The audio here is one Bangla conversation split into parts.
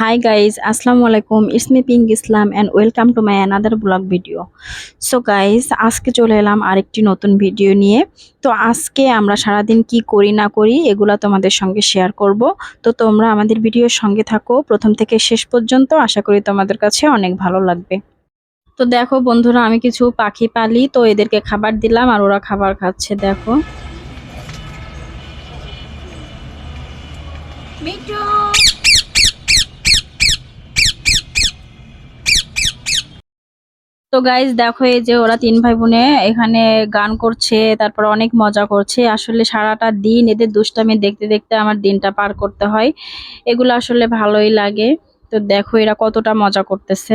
Guys, Assalamu alaikum. It's me Pink Islam and welcome to my another vlog video. So guys, আজকে চলে এলাম আরেকটি নতুন ভিডিও নিয়ে। তো আজকে আমরা সারাদিন কি করি না করি এগুলো তোমাদের সঙ্গে শেয়ার করব। তো তোমরা আমাদের ভিডিওর সঙ্গে থাকো। প্রথম থেকে শেষ পর্যন্ত আশা করি তোমাদের কাছে অনেক ভালো লাগবে। তো দেখো বন্ধুরা আমি কিছু পাখি পালি তো এদেরকে খাবার দিলাম আর ওরা খাবার খাচ্ছে দেখো। মিঠু! তো গাইজ দেখো এই যে ওরা তিন ভাই বোনে এখানে গান করছে তারপর অনেক মজা করছে আসলে সারাটা দিন এদের দুষ্টামি দেখতে দেখতে আমার দিনটা পার করতে হয় এগুলো আসলে ভালোই লাগে তো দেখো এরা কতটা মজা করতেছে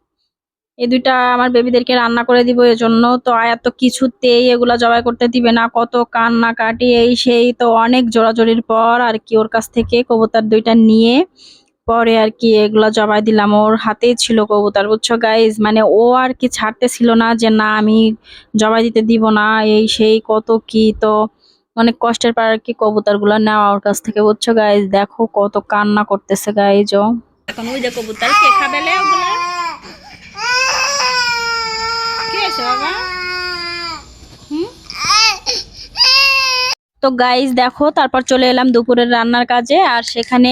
এই দুইটা আমার বেবিদেরকে রান্না করে দিব, এজন্য তো আয়াত তো কিছুতেই এগুলা জবাই করতে দিবে না। কত কান্না কাটি, এই সেই তো অনেক জোরাজোরির পর আর কি ওর কাছ থেকে কবুতর দুইটা নিয়ে পরে আর কি এগুলা জবাই দিলাম। ওর হাতেই ছিল কবুতর, বুঝছ গাইজ মানে ও আর কি ছাড়তে ছিল না যে না, আমি জবাই দিতে দিব না, এই সেই কত কি তো অনেক কষ্টের পর আর কি কবুতরগুলা নেওয়া ওর কাছ থেকে, বুঝছ গাইজ দেখো কত কান্না করতেছে গাইজ ও। এখন ওই যে কবুতর, কে খাবে ওগুলা কি তো গাইজ দেখো, তারপর চলে এলাম দুপুরের রান্নার কাজে, আর সেখানে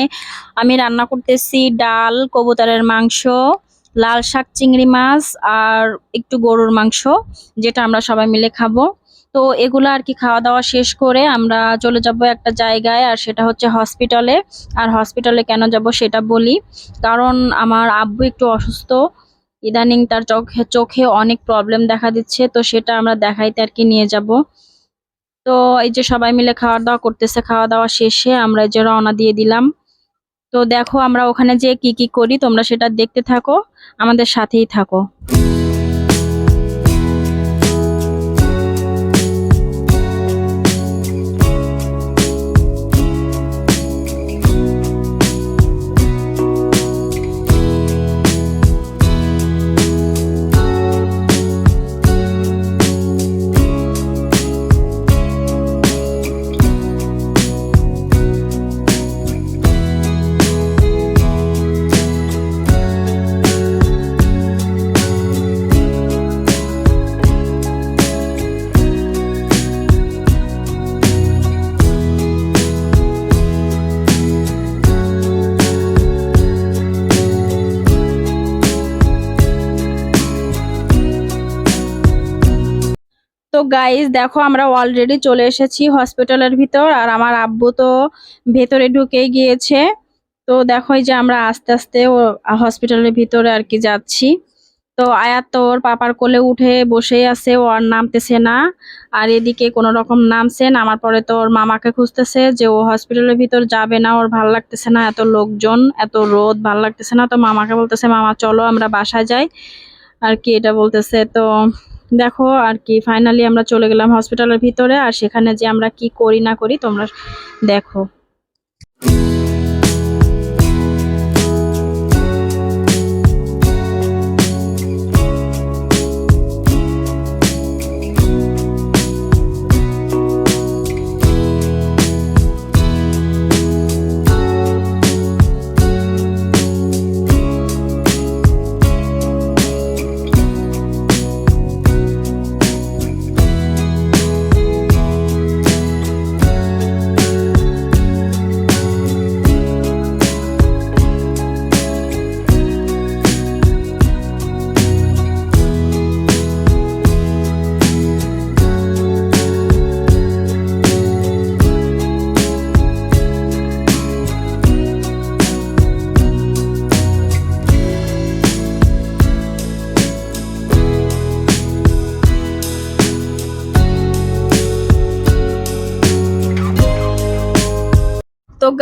আমি রান্না করতেছি ডাল, কবুতরের মাংস, লাল শাক, চিংড়ি মাছ, আর একটু গরুর মাংস, যেটা আমরা সবাই মিলে খাব। তো এগুলো আর কি খাওয়া দাওয়া শেষ করে আমরা চলে যাব একটা জায়গায়, আর সেটা হচ্ছে হসপিটালে আর হসপিটালে কেন যাব সেটা বলি, কারণ আমার আব্বু একটু অসুস্থ ইদানিং তার চোখে চোখে অনেক প্রবলেম দেখা দিচ্ছে, তো সেটা আমরা দেখাইতে আর কি নিয়ে যাব। তো এই যে সবাই মিলে খাওয়া দাওয়া করতেছে খাওয়া দাওয়া শেষে আমরা যে রওনা দিয়ে দিলাম। তো দেখো আমরা ওখানে যে কি কি করি, তোমরা সেটা দেখতে থাকো, আমাদের সাথেই থাকো। তো গাইজ দেখো আমরা অলরেডি চলে এসেছি হসপিটালের ভিতর, আর আমার আব্বু তো ভেতরে ঢুকে গিয়েছে। তো দেখো যে আমরা আস্তে আস্তে ও হসপিটালের ভিতরে আর কি যাচ্ছি। তো আয়াত তো ওর পাপার কোলে উঠে বসেই আছে, ও আর নামতেছে না। আর এদিকে কোনো রকম নামছে নামার পরে তো ওর মামাকে খুঁজতেছে যে ও হসপিটালের ভিতর যাবে না, ওর ভালো লাগতেছে না, এত লোকজন, এত রোদ, ভালো লাগতেছে না। তো মামাকে বলতেছে, মামা, চলো, আমরা বাসায় যাই। আর কি এটা বলতেছে, তো দেখো আর কি ফাইনালি আমরা চলে গেলাম হসপিটালের ভিতরে আর সেখানে যে আমরা কি করি না করি তোমরা দেখো।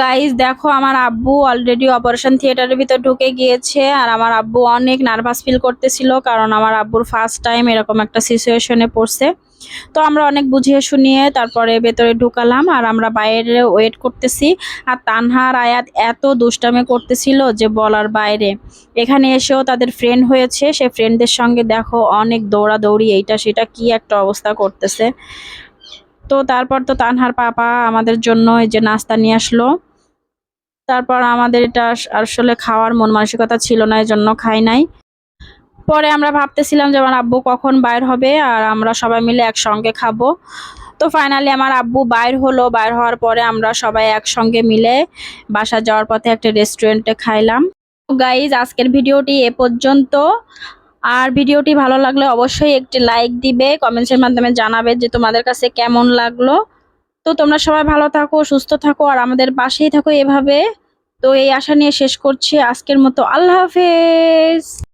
গাইজ দেখো আমার আব্বু অলরেডি অপারেশন থিয়েটারের ভিতর ঢুকে গিয়েছে আর আমার আব্বু অনেক নার্ভাস ফিল করতেছিল কারণ আমার আব্বুর ফার্স্ট টাইম এরকম একটা সিচুয়েশনে পড়ছে। তো আমরা অনেক বুঝিয়ে শুনিয়ে তারপরে ভেতরে ঢুকালাম আর আমরা বাইরে ওয়েট করতেছি আর তানহার আয়াত এত দুষ্টামি করতেছিল যে বলার বাইরে। এখানে এসেও তাদের ফ্রেন্ড হয়েছে, সে ফ্রেন্ডদের সঙ্গে দেখো অনেক দৌড়াদৌড়ি, এইটা সেটা কি একটা অবস্থা করতেছে। তো তারপর তো তানহার পাপা আমাদের জন্য এই যে নাস্তা নিয়ে আসলো। তারপর আমাদের এটা আসলে খাওয়ার মন মানসিকতা ছিল না এই জন্য খাই নাই। পরে আমরা ভাবতেছিলাম যে আমার আব্বু কখন বাইর হবে আর আমরা সবাই মিলে একসঙ্গে খাব। তো ফাইনালি আমার আব্বু বাইর হলো। বাইর হওয়ার পরে আমরা সবাই একসঙ্গে মিলে বাসা যাওয়ার পথে একটা রেস্টুরেন্টে খাইলাম। গাইজ আজকের ভিডিওটি এ পর্যন্ত। আর ভিডিওটি ভালো লাগলে অবশ্যই একটি লাইক দিবে, কমেন্টসের মাধ্যমে জানাবে যে তোমাদের কাছে কেমন লাগল। তো তোমরা সবাই ভালো থাকো, সুস্থ থাকো, আর আমাদের পাশেই থাকো এভাবে। তো এই আশা নিয়ে শেষ করছি। আজকের মতো আল্লাহ হাফেজ।